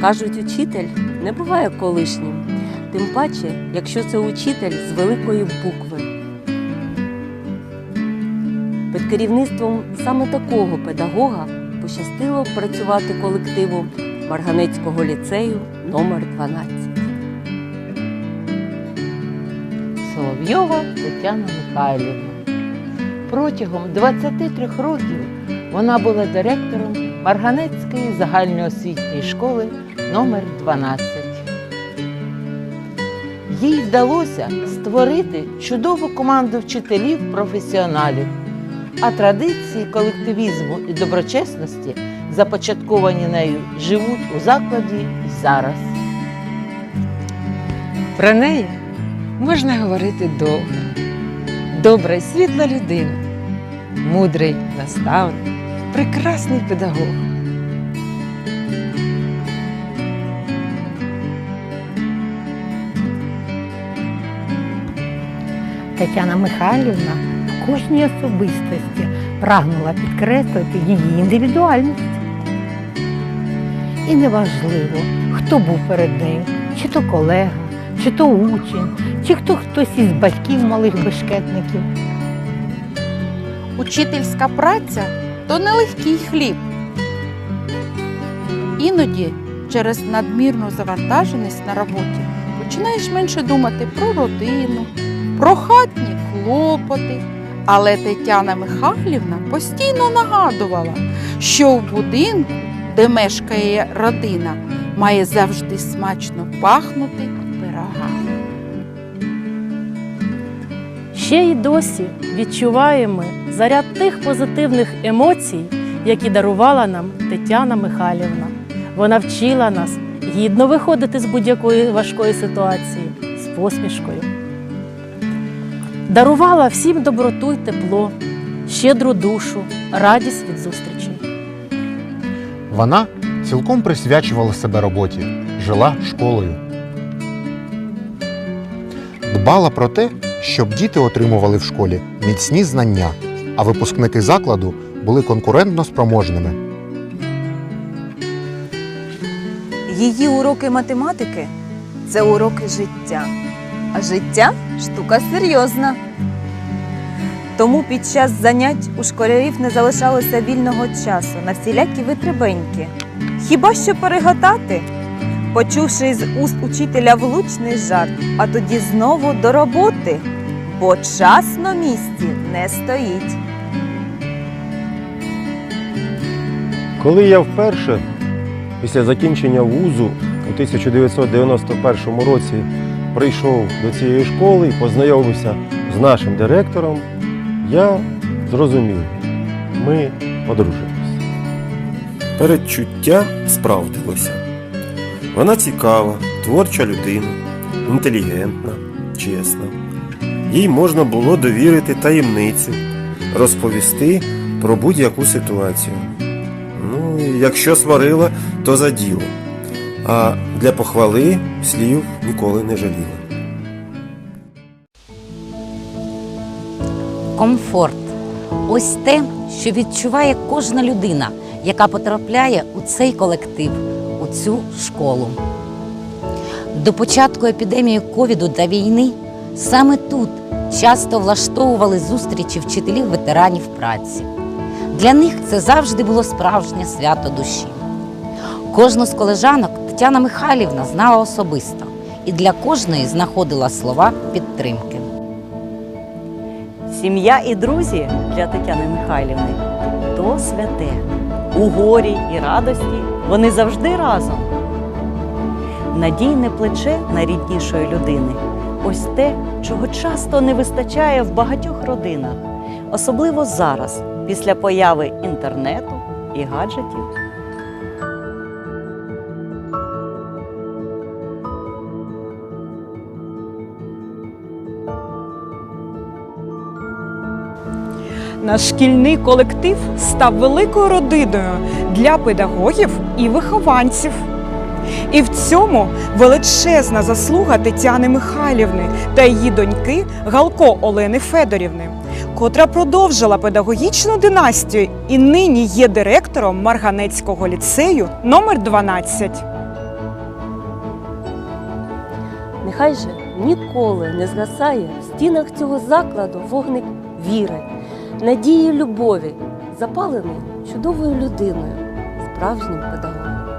Кажуть, учитель не буває колишнім, тим паче, якщо це учитель з великої букви. Під керівництвом саме такого педагога пощастило працювати колективу Марганецького ліцею номер 12. Соловйова Тетяна Михайлівна. Протягом 23 років вона була директором Марганецької загальноосвітньої школи номер 12. Їй вдалося створити чудову команду вчителів-професіоналів, а традиції колективізму і доброчесності, започатковані нею, живуть у закладі і зараз. Про неї можна говорити довго. Добра і світла людина, мудрий наставник, прекрасний педагог. Тетяна Михайлівна в кожній особистості прагнула підкреслити її індивідуальність. І неважливо, хто був перед нею, чи то колега, чи то учень, чи хто хтось із батьків малих бешкетників. Учительська праця то нелегкий хліб. Іноді через надмірну завантаженість на роботі починаєш менше думати про родину, про хатні клопоти. Але Тетяна Михайлівна постійно нагадувала, що в будинку, де мешкає родина, має завжди смачно пахнути пирогами. Ще й досі відчуваємо заряд тих позитивних емоцій, які дарувала нам Тетяна Михайлівна. Вона вчила нас гідно виходити з будь-якої важкої ситуації з посмішкою. Дарувала всім доброту й тепло, щедру душу, радість від зустрічей. Вона цілком присвячувала себе роботі, жила школою. Дбала про те, щоб діти отримували в школі міцні знання, а випускники закладу були конкурентно спроможними. Її уроки математики це уроки життя. А життя штука серйозна. Тому під час занять у школярів не залишалося вільного часу на всілякі витребеньки. Хіба що переготати, почувши з уст учителя влучний жарт, а тоді знову до роботи, бо час на місці не стоїть. Коли я вперше після закінчення вузу у 1991 році прийшов до цієї школи і познайомився з нашим директором, я зрозумів, ми подружилися. Передчуття справдилося. Вона цікава, творча людина, інтелігентна, чесна. Їй можна було довірити таємницю, розповісти про будь-яку ситуацію. Ну, якщо сварила, то за діло. А для похвали слів ніколи не жаліла. Комфорт ось те, що відчуває кожна людина, яка потрапляє у цей колектив, у цю школу. До початку епідемії ковіду та війни саме тут часто влаштовували зустрічі вчителів ветеранів праці. Для них це завжди було справжнє свято душі. Кожну з колежанок Тетяна Михайлівна знала особисто і для кожної знаходила слова підтримки. Сім'я і друзі для Тетяни Михайлівни то святе. У горі і радості вони завжди разом. Надійне плече найріднішої людини ось те, чого часто не вистачає в багатьох родинах, особливо зараз, після появи інтернету і гаджетів. Наш шкільний колектив став великою родиною для педагогів і вихованців. І в цьому величезна заслуга Тетяни Михайлівни та її доньки Галко Олени Федорівни, котра продовжила педагогічну династію і нині є директором Марганецького ліцею номер 12. Нехай же ніколи не згасає в стінах цього закладу вогник віри, надії, любові, запалений чудовою людиною, справжнім педагогом.